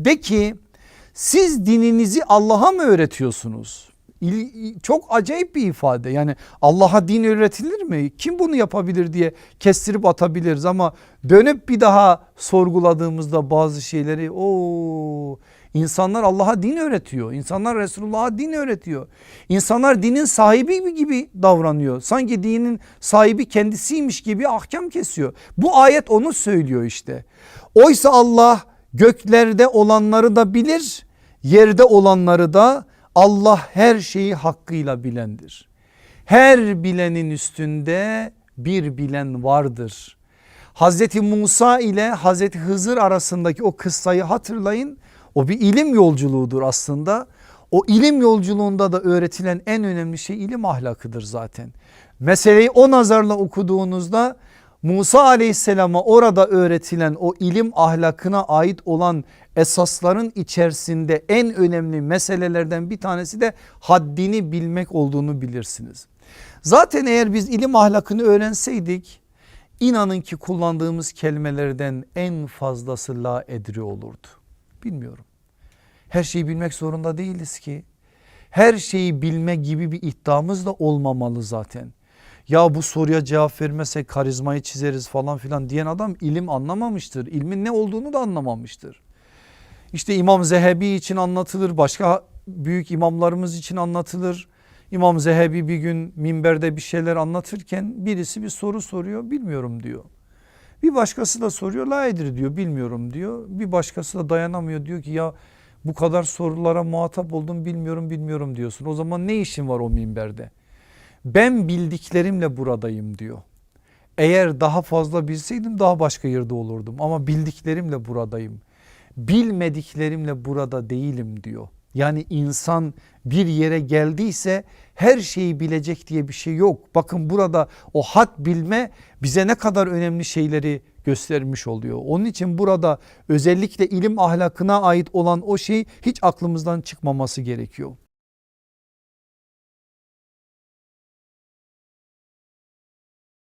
De ki siz dininizi Allah'a mı öğretiyorsunuz? Çok acayip bir ifade yani Allah'a din öğretilir mi? Kim bunu yapabilir diye kestirip atabiliriz ama dönüp bir daha sorguladığımızda bazı şeyleri o insanlar Allah'a din öğretiyor. İnsanlar Resulullah'a din öğretiyor. İnsanlar dinin sahibi gibi davranıyor. Sanki dinin sahibi kendisiymiş gibi ahkam kesiyor. Bu ayet onu söylüyor işte. Oysa Allah göklerde olanları da bilir, yerde olanları da Allah her şeyi hakkıyla bilendir. Her bilenin üstünde bir bilen vardır. Hazreti Musa ile Hazreti Hızır arasındaki o kıssayı hatırlayın. O bir ilim yolculuğudur aslında. O ilim yolculuğunda da öğretilen en önemli şey ilim ahlakıdır zaten. Meseleyi o nazarla okuduğunuzda Musa aleyhisselama orada öğretilen o ilim ahlakına ait olan esasların içerisinde en önemli meselelerden bir tanesi de haddini bilmek olduğunu bilirsiniz. Zaten eğer biz ilim ahlakını öğrenseydik inanın ki kullandığımız kelimelerden en fazlası la edri olurdu. Bilmiyorum. Her şeyi bilmek zorunda değiliz ki. Her şeyi bilme gibi bir iddiamız da olmamalı zaten. Ya bu soruya cevap vermezsek karizmayı çizeriz falan filan diyen adam ilim anlamamıştır. İlmin ne olduğunu da anlamamıştır. İşte İmam Zehebi için anlatılır başka büyük imamlarımız için anlatılır. İmam Zehebi bir gün minberde bir şeyler anlatırken birisi bir soru soruyor bilmiyorum diyor. Bir başkası da soruyor la edir diyor bilmiyorum diyor. Bir başkası da dayanamıyor diyor ki ya bu kadar sorulara muhatap oldum bilmiyorum bilmiyorum diyorsun. O zaman ne işin var o minberde? Ben bildiklerimle buradayım diyor. Eğer daha fazla bilseydim daha başka yerde olurdum ama bildiklerimle buradayım. Bilmediklerimle burada değilim diyor. Yani insan bir yere geldiyse her şeyi bilecek diye bir şey yok. Bakın burada o had bilme bize ne kadar önemli şeyleri göstermiş oluyor. Onun için burada özellikle ilim ahlakına ait olan o şey hiç aklımızdan çıkmaması gerekiyor.